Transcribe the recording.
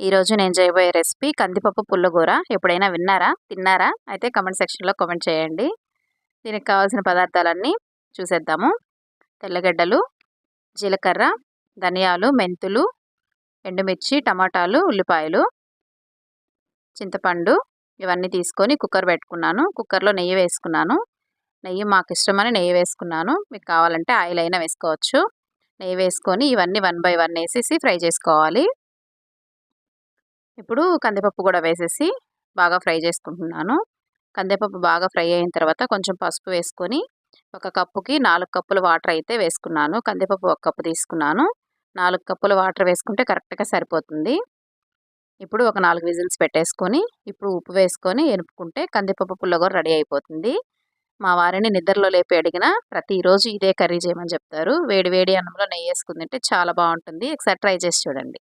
ఈరోజు నేను చేయబోయే రెసిపీ కందిపప్పు పుల్లగూర. ఎప్పుడైనా విన్నారా? తిన్నారా? అయితే కమెంట్ సెక్షన్లో కామెంట్ చేయండి. దీనికి కావాల్సిన పదార్థాలన్నీ చూసేద్దాము. తెల్లగడ్డలు జీలకర్ర ధనియాలు మెంతులు ఎండుమిర్చి టమాటాలు ఉల్లిపాయలు చింతపండు ఇవన్నీ తీసుకొని కుక్కర్ పెట్టుకున్నాను. కుక్కర్లో నెయ్యి వేసుకున్నాను. నెయ్యి మాకు ఇష్టమని నెయ్యి వేసుకున్నాను. మీకు కావాలంటే ఆయిల్ అయినా వేసుకోవచ్చు. నెయ్యి వేసుకొని ఇవన్నీ వన్ బై వన్ వేసేసి ఫ్రై చేసుకోవాలి. ఇప్పుడు కందిపప్పు కూడా వేసేసి బాగా ఫ్రై చేసుకుంటున్నాను. కందిపప్పు బాగా ఫ్రై అయిన తర్వాత కొంచెం పసుపు వేసుకొని ఒక కప్పుకి నాలుగు కప్పులు వాటర్ అయితే వేసుకున్నాను. కందిపప్పు ఒక కప్పు తీసుకున్నాను. నాలుగు కప్పులు వాటర్ వేసుకుంటే కరెక్ట్గా సరిపోతుంది. ఇప్పుడు ఒక నాలుగు విజిల్స్ పెట్టేసుకొని ఇప్పుడు ఉప్పు వేసుకొని ఎనుపుకుంటే కందిపప్పు పుల్లగూర రెడీ అయిపోతుంది. మా వారిని నిద్రలో లేపి అడిగిన ప్రతిరోజు ఇదే కర్రీ చేయమని చెప్తారు. వేడి వేడి అన్నంలో నెయ్యి వేసుకుందంటే చాలా బాగుంటుంది. ఒకసారి ట్రై చేసి చూడండి.